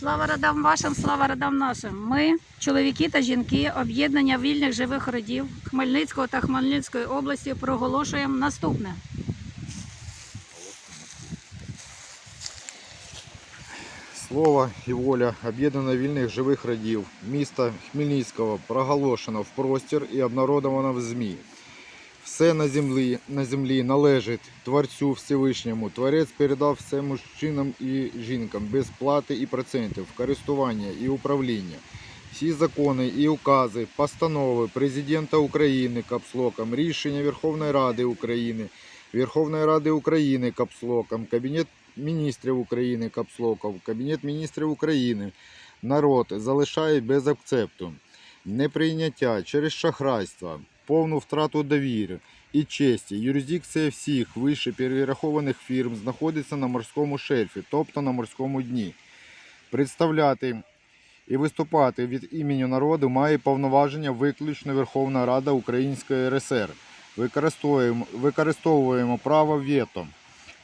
Слава родам вашим, слава родам нашим. Ми, чоловіки та жінки, об'єднання вільних живих родів Хмельницького та Хмельницької області проголошуємо наступне. Слово і воля об'єднано вільних живих родів міста Хмельницького проголошено в простір і обнародовано в ЗМІ. Все на землі, на землі належить Творцю Всевишньому. Творець передав все мужчинам і жінкам без плати і процентів, користування і управління. Всі закони і укази, постанови Президента України капслоком, рішення Верховної Ради України, Верховної Ради України капслоком, Кабінет міністрів України капслоком, Кабінет міністрів України, народ залишає без акцепту, неприйняття через шахрайство, повну втрату довіри і честі. Юрисдикція всіх вище перерахованих фірм знаходиться на морському шельфі, тобто на морському дні. Представляти і виступати від імені народу має повноваження виключно Верховна Рада Української РСР. Використовуємо, використовуємо право вето.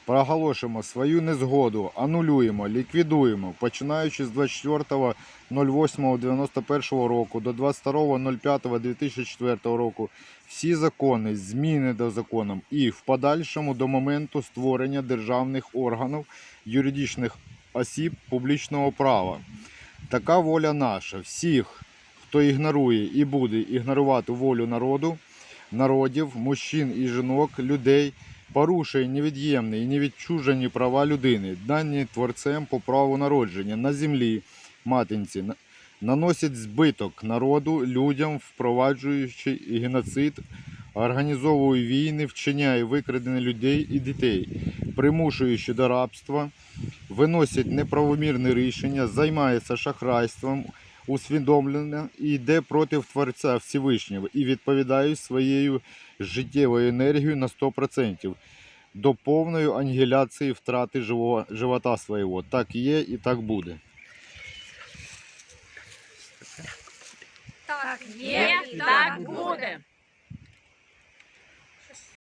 Проголошуємо свою незгоду, анулюємо, ліквідуємо, починаючи з 24.08.91 року до 22.05.2004 року всі закони, зміни до законів і в подальшому до моменту створення державних органів, юридичних осіб публічного права. Така воля наша. Всіх, хто ігнорує і буде ігнорувати волю народу, народів, мужчин і жінок, людей, порушує невід'ємні і невідчужені права людини, дані творцем по праву народження на землі, матинці, на- наносить збиток народу, людям, впроваджуючи геноцид, організовує війни, вчиняє викрадення людей і дітей, примушуючи до рабства, виносять неправомірне рішення, займається шахрайством, усвідомлено і йде проти Творця Всевишнього і відповідає своєю життєвою енергією на 100% до повної ангеляції втрати живого, живота свого. Так є і так буде. Так є, так буде.